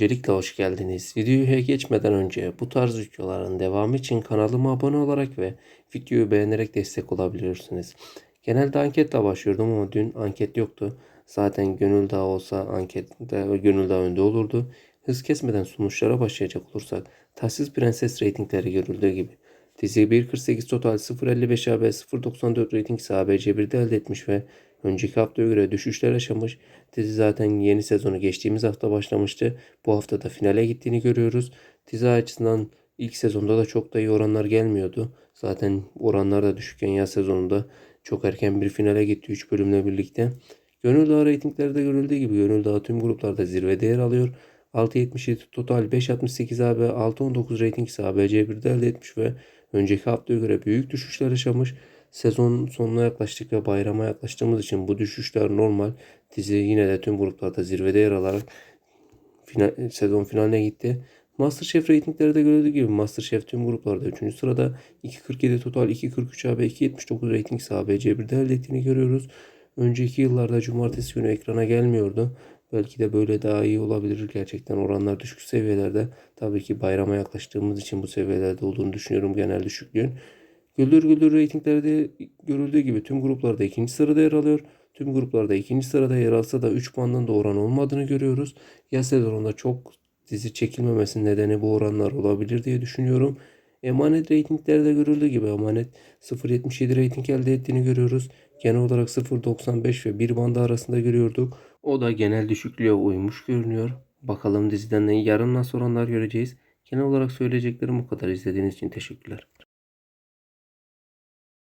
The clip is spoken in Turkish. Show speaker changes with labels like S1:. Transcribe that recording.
S1: Öncelikle hoş geldiniz. Videoya geçmeden önce bu tarz videoların devamı için kanalıma abone olarak ve videoyu beğenerek destek olabilirsiniz. Genelde anketle başlıyordum ama dün anket yoktu. Zaten gönül dağı olsa ankette gönül dağı önde olurdu. Hız kesmeden sonuçlara başlayacak olursak Tatsız Prenses reytingleri görüldüğü gibi. Dizi 1.48 total 0.55 AB 0.94 rating ise ABC1'de elde etmiş ve önceki haftaya göre düşüşler yaşamış. Dizi zaten yeni sezonu geçtiğimiz hafta başlamıştı. Bu hafta da finale gittiğini görüyoruz. Dizi açısından ilk sezonda da çok da iyi oranlar gelmiyordu. Zaten oranlar da düşükken yaz sezonunda çok erken bir finale gitti 3 bölümle birlikte. Gönül Dağı reytinglerde görüldüğü gibi Gönül Dağı tüm gruplarda zirvede yer alıyor. 6.77 total 5.68 AB 6.19 rating ise ABC1'de elde etmiş ve önceki haftaya göre büyük düşüşler yaşamış. Sezon sonuna yaklaştık ve bayrama yaklaştığımız için bu düşüşler normal. Dizi yine de tüm gruplarda zirvede yer alarak final, sezon finaline gitti. Masterchef reytingleri de görüldüğü gibi Masterchef tüm gruplarda 3. sırada 2.47 total 2.43 AB 2.79 rating ise ABC1'de elde ettiğini görüyoruz. Önceki yıllarda cumartesi günü ekrana gelmiyordu. Belki de böyle daha iyi olabilir. Gerçekten oranlar düşük seviyelerde. Tabii ki bayrama yaklaştığımız için bu seviyelerde olduğunu düşünüyorum genel düşüklüğün. Güldür Güldür reytinglerde görüldüğü gibi tüm gruplarda ikinci sırada yer alıyor. Tüm gruplarda ikinci sırada yer alsa da 3 puandan da oran olmadığını görüyoruz. Yaz sezonunda çok dizi çekilmemesinin nedeni bu oranlar olabilir diye düşünüyorum. Emanet reytinglerde görüldüğü gibi Emanet 0.77 reyting elde ettiğini görüyoruz. Genel olarak 0.95 ve 1 bandı arasında görüyorduk. O da genel düşüklüğe uymuş görünüyor. Bakalım diziden yarın nasıl oranlar göreceğiz. Genel olarak söyleyeceklerim bu kadar. İzlediğiniz için teşekkürler.